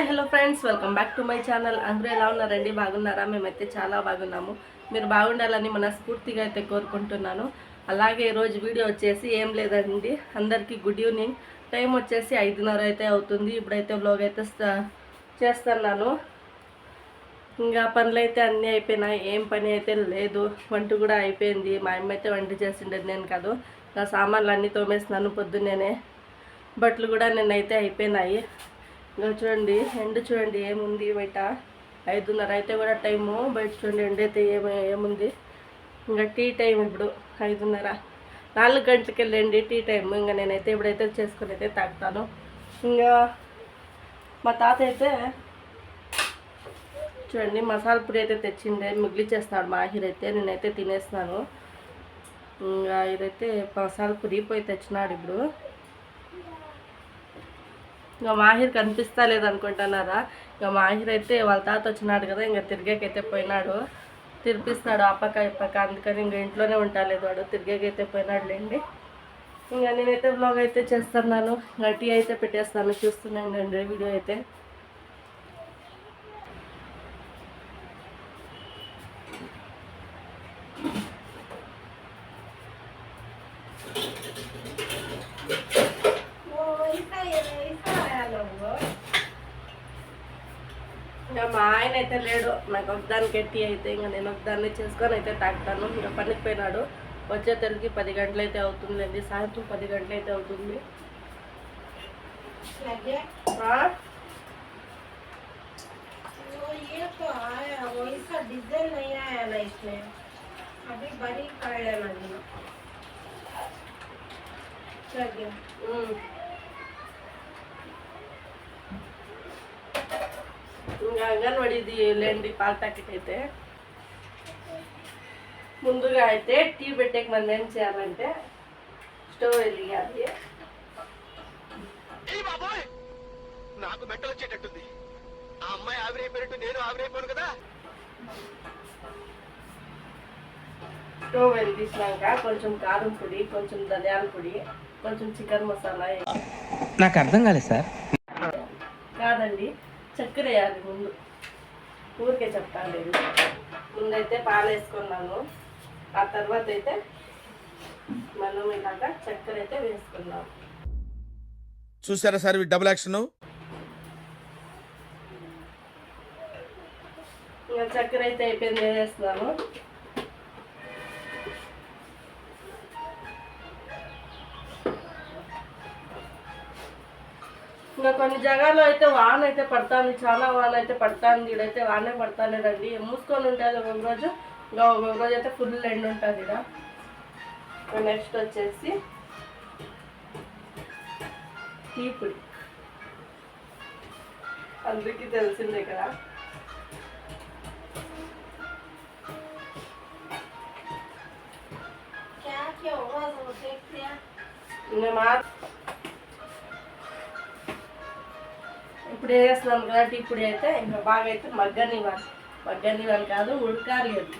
Hi hello friends. Welcome back to my channel. అందరూ ఎలా ఉన్నారండి? బాగున్నారా? మేమైతే చాలా బాగున్నాము. మీరు బాగుండాలని మనస్ఫూర్తిగా అయితే కోరుకుంటున్నాను. అలాగే ఈరోజు వీడియో వచ్చేసి ఏం లేదండి. అందరికీ గుడ్ ఈవినింగ్ టైం వచ్చేసి ఐదున్నర అయితే అవుతుంది. ఇప్పుడైతే బ్లాగ్ అయితే చేస్తున్నాను. ఇంకా పనులు అయితే అన్నీ అయిపోయినాయి. ఏం పని అయితే లేదు. వంట కూడా అయిపోయింది. మా అమ్మ అయితే వంట చేసిండేది నేను కాదు. నా సామాన్లు అన్నీ తోమేస్తున్నాను పొద్దున్నేనే బట్టలు కూడా నిన్నైతే అయిపోయినాయి. ఇంకా చూడండి ఎండ చూడండి ఏముంది బయట? ఐదున్నర అయితే కూడా టైము బయట చూడండి ఎండ అయితే ఏమే ఏముంది? ఇంకా టీ టైం ఇప్పుడు ఐదున్నర. నాలుగు గంటలకి వెళ్ళండి టీ టైం ఇంకా నేనైతే ఇప్పుడైతే చేసుకొని అయితే తాగుతాను. ఇంకా మా తాత అయితే చూడండి మసాలా పొడి అయితే తెచ్చిండే మిగిలి చేస్తాడు మాహిర్ అయితే నేనైతే తినేస్తున్నాను. ఇంకా ఇదైతే మసాలా పొడి పోయి తెచ్చినాడు ఇప్పుడు. ఇంకా మాహిర్ కనిపిస్తా లేదనుకుంటున్నారా ఇంకా మాహిర్ అయితే వాళ్ళ తాత వచ్చినాడు కదా ఇంకా తిరిగేకైతే పోయినాడు. తిరిపిస్తాడు ఆ పక్క ఈ పక్క. అందుకని ఇంకా ఇంట్లోనే ఉంటాలేదు వాడు. తిరిగేకైతే పోయినాడు లేండి ఇంకా నేనైతే బ్లాగ్ అయితే చేస్తున్నాను. ఇంకా టీ అయితే పెట్టేస్తాను. చూస్తున్నాను వీడియో అయితే. ఇంకా మా ఆయన అయితే లేడు. నాకు ఒకదాని గట్టి అయితే ఇంకా నేను ఒకదాన్ని చేసుకొని అయితే తాగుతాను. ఇంకా పనికి పోయినాడు. వచ్చేసరికి పది గంటలు అయితే అవుతుందండి. సాయంత్రం పది గంటలు అయితే అవుతుంది డిజైన్ అయ్యా అది బరీ కాయలేదు ఇంకా అంగన్వాడీది లేండి పాల ప్యాకెట్ అయితే. ముందుగా అయితే టీ పెట్టేకి మనం ఏం చేయాలంటే స్టవ్ వెలిగాలి. ఏ బాబోయ్! నాకు మెంటలు వచ్చేటట్టుంది. ఆ అమ్మాయి ఆవిరైపోయినట్టు నేను ఆవిరైపోను కదా. స్టవ్ వెలిగించినాక కొంచెం కారం పొడి కొంచెం ధనియాల పొడి కొంచెం చికెన్ మసాలా. వేసి- నాకు అర్థం కాలేదు సార్. కాదండి. చక్కెర వేయాలి ముందు. ఊరికే చెప్తాను లేదు. ముందైతే పాలు వేసుకున్నాను ఆ తర్వాత అయితే మనం ఇలాగా చక్కెర అయితే వేసుకున్నాం చూసారా సార్ డబుల్ యాక్షన్? ఇంకా చక్కెర అయితే అయిపోయింది వేసేస్తున్నాను. ఇంకా కొన్ని జగాల్లో అయితే వాన అయితే పడుతుంది చాలా వాన అయితే పడుతుంది ఇడైతే వానే పడుతుండీ మూసుకొని ఉంటుంది ఒక రోజు? ఇంకా ఒక రోజు అయితే ఫుల్ ఎండ్ ఉంటుంది ఇక్కడ నెక్స్ట్ వచ్చేసి తీపుడి. అందరికీ తెలిసిందే ఇక్కడ మా ఇప్పుడు వేస్తున్నాను కదా ఇప్పుడు అయితే ఇంకా బాగా అయితే మగ్గనివ్వాలి మగ్గనివ్వాలి కాదు ఉడకాలి అది.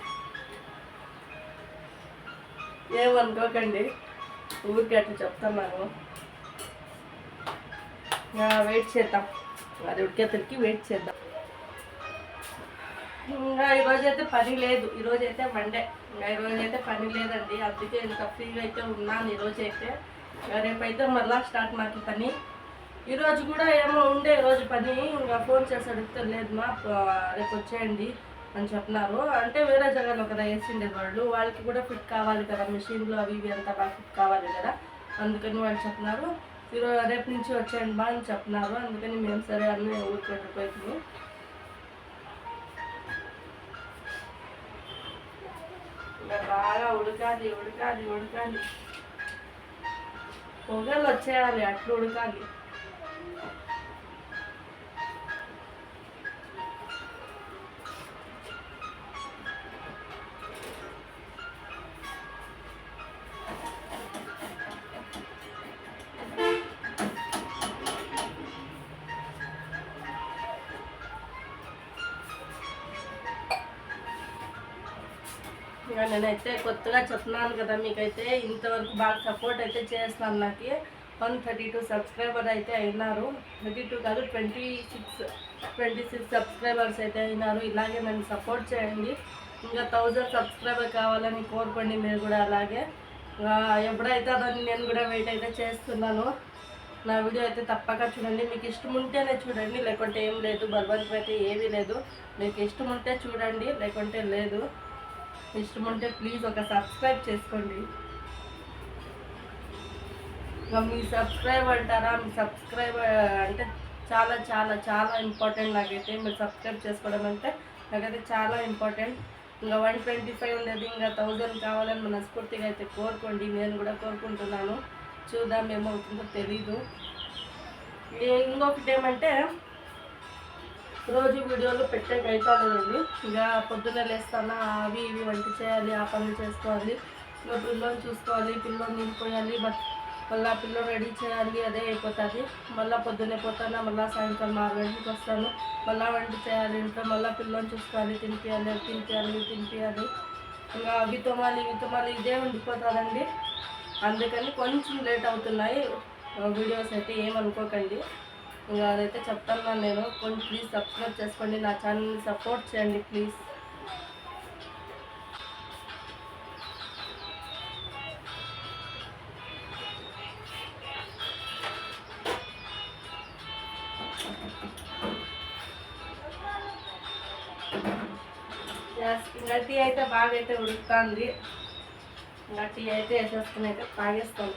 ఏమనుకోకండి ఊరికి అట్లా చెప్తున్నాను. ఇంకా వెయిట్ చేద్దాం. అది ఉడికేతరికి వెయిట్ చేద్దాం. ఇంకా ఈరోజు అయితే పని లేదు. ఈరోజు అయితే మండే ఇంకా ఈరోజు అయితే పని లేదండి. అందుకే ఇంత ఫ్రీగా అయితే ఉన్నాను ఈరోజు అయితే. ఇంకా రేపైతే మరలా స్టార్ట్ మాకు పని. ఈరోజు కూడా ఏమో ఉండే రోజు పని. ఇంకా ఫోన్ చేసి అడిగితే లేదు మా రేపు వచ్చేయండి అని చెప్పినారు. అంటే వేరే జగన్ ఒక వేసిండే వాళ్ళు వాళ్ళకి కూడా ఫిట్ కావాలి కదా మిషన్లు అవి ఇవి అంతా బాగా ఫిట్ కావాలి కదా. అందుకని వాళ్ళు చెప్పినారు. ఈరోజు రేపు నుంచి వచ్చేయండి బా అని చెప్పినారు. అందుకని మేము సరే అన్నీ ఊరికి వెళ్ళిపోయింది బాగా ఉడకాలి ఉడకాలి ఉడకాలి. పొగలు వచ్చేయాలి అట్లా ఉడకాలి. ఇక నేనైతే కొత్తగా చెప్తున్నాను కదా మీకైతే ఇంతవరకు బాగా సపోర్ట్ అయితే చేస్తున్నాను నాకు. వన్ థర్టీ టూ సబ్స్క్రైబర్ అయితే అయినారు. థర్టీ టూ కాదు twenty six twenty six subscribers అయితే అయినారు. ఇలాగే నన్ను సపోర్ట్ చేయండి. ఇంకా థౌజండ్ సబ్స్క్రైబర్ కావాలని కోరుకోండి మీరు కూడా అలాగే. ఎప్పుడైతే అదని నేను కూడా వెయిట్ అయితే చేస్తున్నాను. నా వీడియో అయితే తప్పక చూడండి. మీకు ఇష్టం ఉంటేనే చూడండి లేకుంటే ఏం లేదు. బలవంతం అయితే ఏమీ లేదు. మీకు ఇష్టం ఉంటే చూడండి లేకుంటే లేదు. ఇష్టం ఉంటే ప్లీజ్ ఒక సబ్స్క్రైబ్ చేసుకోండి. ఇంకా మీ సబ్స్క్రైబ్ అంటారా? మీ సబ్స్క్రైబ్ అంటే చాలా చాలా చాలా ఇంపార్టెంట్ నాకైతే మీరు సబ్స్క్రైబ్ చేసుకోవడం అంటే నాకైతే చాలా ఇంపార్టెంట్ ఇంకా వన్ ట్వంటీ ఫైవ్ ఉండేది ఇంకా థౌజండ్ కావాలని మనస్ఫూర్తిగా అయితే కోరుకోండి. నేను కూడా కోరుకుంటున్నాను. చూద్దాం ఏమవుతుందో తెలీదు. ఇంకొకటి ఏమంటే రోజు వీడియోలు పెట్టే అవుతానండి ఇక పొద్దున్నే లేస్తానా అవి ఇవి వంట చేయాలి ఆ పనులు చేసుకోవాలి. ఇంకా పిల్లల్ని చూసుకోవాలి పిల్లల్ని నిండిపోయాలి బట్ మళ్ళీ పిల్లలు రెడీ చేయాలి అదే అయిపోతుంది. మళ్ళీ పొద్దున్నే పోతాను మళ్ళీ సాయంకాలం ఆరు గంటలకు వస్తాను. మళ్ళీ వంట చేయాలి ఇంట్లో మళ్ళీ పిల్లల్ని చూసుకోవాలి తినిపించాలి తినిపించాలి తినిపించాలి ఇంకా అవి తోమాలి ఇవి తోమాలి ఇదే ఉండిపోతుందండి. అందుకని కొంచెం లేట్ అవుతున్నాయి. వీడియోస్ అయితే ఏమనుకోకండి ఇంకా అదైతే చెప్తాను నేను. కొంచెం ప్లీజ్ సబ్స్క్రైబ్ చేసుకోండి. నా ఛానల్ని సపోర్ట్ చేయండి ప్లీజ్ ఇంకా టీ అయితే బాగా అయితే ఉడుకుతుంది. ఇంకా టీ అయితే వేసేసుకుని అయితే తాగేస్తాను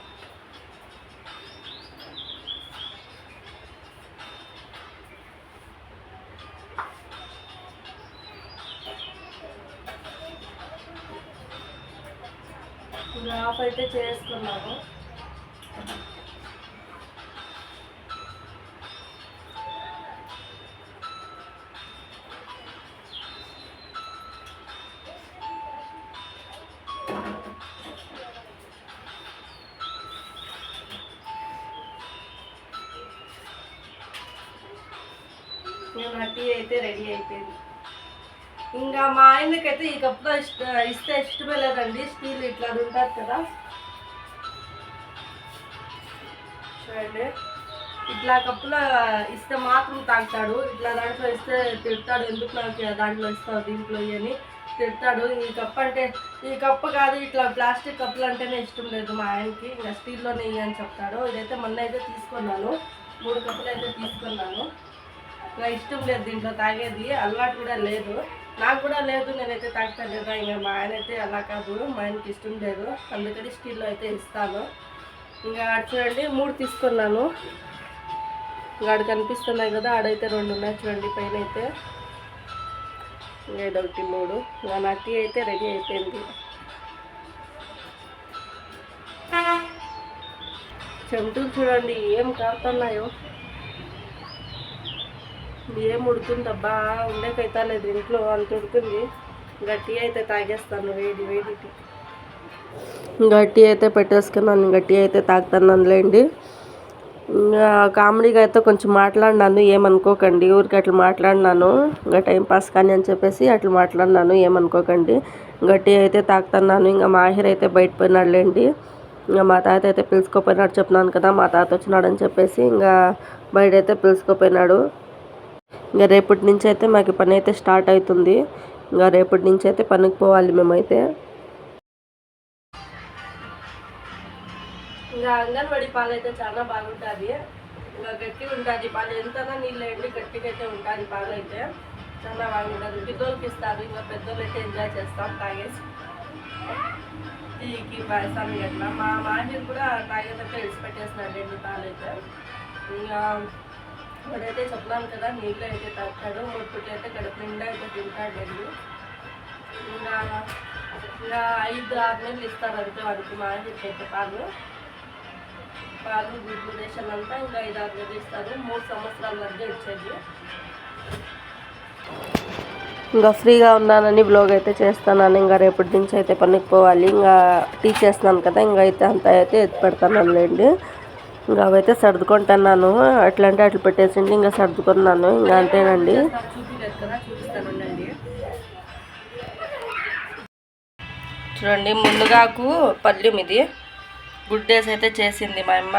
ఆఫ్ అయితే చేసుకున్నాము. నేను హ్యాపీ అయితే రెడీ అయిపోయింది. ఇంకా మా ఆయనకైతే ఈ కప్లో ఇష్ట ఇస్తే ఇష్టమే లేదండి స్టీల్ ఇట్లా అది ఉంటుంది కదా. చూడండి. ఇట్లా కప్పులో ఇస్తే మాత్రం తాగుతాడు. ఇట్లా దాంట్లో ఇస్తే తిడతాడు. ఎందుకు నాకు దాంట్లో ఇస్తావు దీంట్లో అని తిడతాడు. ఈ కప్పు అంటే ఈ కప్పు కాదు ఇట్లా ప్లాస్టిక్ కప్పులు అంటేనే ఇష్టం లేదు మా ఆయనకి. ఇంకా స్టీల్లోనే ఇయ్యి అని చెప్తాడు. ఇదైతే మొన్న అయితే తీసుకున్నాను. మూడు కప్పులు అయితే తీసుకున్నాను. ఇంకా ఇష్టం లేదు దీంట్లో తాగేది. అలవాటు కూడా లేదు. నాకు కూడా లేదు నేనైతే తాగుతాను లేదా ఇంకా మా ఆయన అయితే అలా కాదు మా ఆయనకి ఇష్టం లేదు. అందుకని స్టీల్లో అయితే ఇస్తాను. ఇంకా ఆడ చూడండి మూడు తీసుకున్నాను. ఇంకా ఆడ కనిపిస్తున్నాయి కదా ఆడైతే రెండు ఉన్నాయి చూడండి పైన అయితే ఇంకా ఇదొకటి మూడు. ఇంకా నా టీ అయితే రెడీ అయిపోయింది. చెమటలు చూడండి ఏం కాలుతున్నాయో. ఏం ఉడుతుందబ్బా ఉండేకైతే లేదు ఇంట్లో అంత ఉడుకుంది. గట్టి అయితే తాగేస్తాను వేడి వేడికి గట్టి అయితే పెట్టేసుకున్నాను గట్టి అయితే తాగుతానులేండి ఇంకా కామెడీగా అయితే కొంచెం మాట్లాడినాను ఏమనుకోకండి. ఊరికి అట్లా మాట్లాడినాను. ఇంకా టైంపాస్ కానీ అని చెప్పేసి అట్లా మాట్లాడినాను ఏమనుకోకండి. గట్టి అయితే తాగుతున్నాను ఇంకా మాహిర్ అయితే బయట పోయినాడులేండి ఇంకా మా తాత అయితే పిలుచుకోపోయినాడు చెప్పినాను కదా మా తాత వచ్చినాడని చెప్పేసి ఇంకా బయట అయితే పిలుచుకోపోయినాడు. ఇంకా రేపటి నుంచి అయితే మాకు పని అయితే స్టార్ట్ అవుతుంది. ఇంకా రేపటి నుంచి అయితే పనికి పోవాలి మేమైతే. ఇంకా అంగన్వాడి పాలు అయితే చాలా బాగుంటుంది. ఇంకా గట్టిగా ఉంటుంది. పాలు ఎంతనా నీళ్ళు వేయండి గట్టిగా అయితే ఉంటుంది పాలు అయితే చాలా బాగుంటుంది. పిల్లలకి ఇస్తారు. ఇంకా పెద్దోళ్ళు అయితే ఎంజాయ్ చేస్తాం తాగేసి. టీకి పాయసం అట్లా మా మాజీ కూడా తాగేదైతే విడిచిపెట్టేసినాడు అండి పాలు అయితే ఇంకా వాడైతే చెప్పాను కదా నీళ్ళు అయితే తాగుతాడు మూడు పుట్టి అయితే కడుపు నిండా అయితే తింటాడండి ఇంకా ఇంకా ఐదు ఆరు నెలలు ఇస్తారు అంతే వాడికి మా అయితే పాలు. పాలు గుడ్లు అంతా ఇంకా ఐదు ఆరు నెలలు ఇస్తారు మూడు సంవత్సరాల వరకు ఇచ్చేది. ఇంకా ఫ్రీగా ఉన్నానని బ్లాగ్ అయితే చేస్తున్నాను. ఇంకా రేపటి నుంచి అయితే పనికి పోవాలి. ఇంకా టీ చేస్తున్నాను కదా ఇంకా అయితే అంత అయితే ఎత్తి పెడతానులేండి ఇంకా అవైతే సర్దుకుంటున్నాను. అట్లా అంటే అట్లా పెట్టేసిండి ఇంకా సర్దుకున్నాను. ఇంకా అంతేనండి. చూడండి ముందుగాకు పల్లెం ఇది. గుడ్డేసి అయితే చేసింది మా అమ్మ.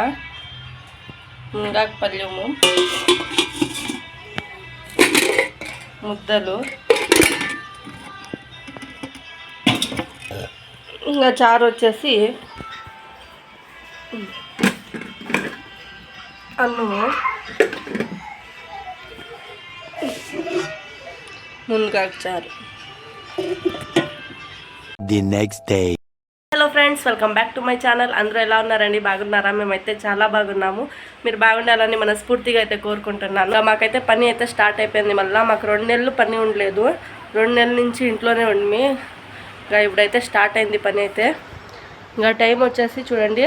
ముందుగాకు పల్లెము ముద్దలు. ఇంకా చారు వచ్చేసి అన్నము మునగాకు చారు. The next day. Hello friends welcome back to my channel అందరూ ఎలా ఉన్నారండి? బాగున్నారా? మేమైతే చాలా బాగున్నాము. మీరు బాగుండాలని మనస్ఫూర్తిగా అయితే కోరుకుంటున్నాను. మాకైతే పని అయితే స్టార్ట్ అయిపోయింది. మళ్ళీ మాకు రెండు నెలలు పని ఉండలేదు. రెండు నెలల నుంచి ఇంట్లోనే ఉండి ఇంకా ఇప్పుడైతే స్టార్ట్ అయింది పని అయితే. ఇంకా టైం వచ్చేసి చూడండి.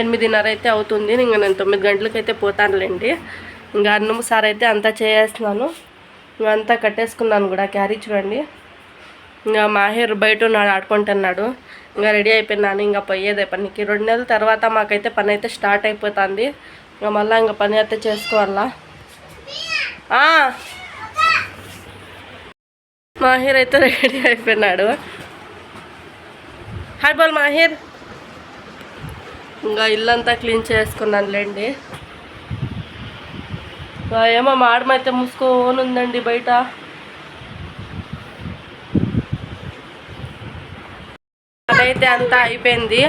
ఎనిమిదిన్నర అయితే అవుతుంది. ఇంకా నేను తొమ్మిది గంటలకైతే అయితే పోతానులేండి. ఇంకా అన్నం సార్ అయితే అంతా చేసేస్తున్నాను. ఇంకా అంతా కట్టేసుకున్నాను కూడా క్యారీ చూడండి. ఇంకా మాహేర్ బయట ఉన్నాడు ఆడుకుంటున్నాడు. ఇంకా రెడీ అయిపోయినాను. ఇంకా పోయేదే పనికి. రెండు నెలల తర్వాత మాకైతే పని అయితే స్టార్ట్ అయిపోతుంది. ఇంకా మళ్ళీ ఇంకా పని అయితే చేసుకోవాలా? మాహీర్ అయితే రెడీ అయిపోయినాడు. హాయ్ బాల్ మాహీర్ ఇంకా ఇల్లంతా క్లీన్ చేసుకున్నాను లేండి ఏమో మాడమైతే మూసుకొని బయట. అదైతే అంతా అయిపోయింది.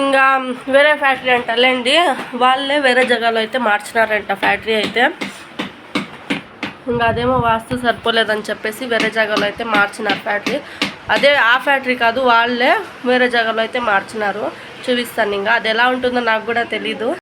ఇంకా వేరే ఫ్యాక్టరీ అంటలేండి వాళ్ళే వేరే జగాలో అయితే మార్చినారంట ఫ్యాక్టరీ అయితే. ఇంకా అదేమో వాస్తు సరిపోలేదని చెప్పేసి వేరే జాగాలో అయితే మార్చినారు ఫ్యాక్టరీ. అదే ఆ ఫ్యాక్టరీ కాదు వాళ్ళే వేరే జాగాలో అయితే మార్చినారు. చూపిస్తాను ఇంకా. అది ఎలా ఉంటుందో నాకు కూడా తెలీదు.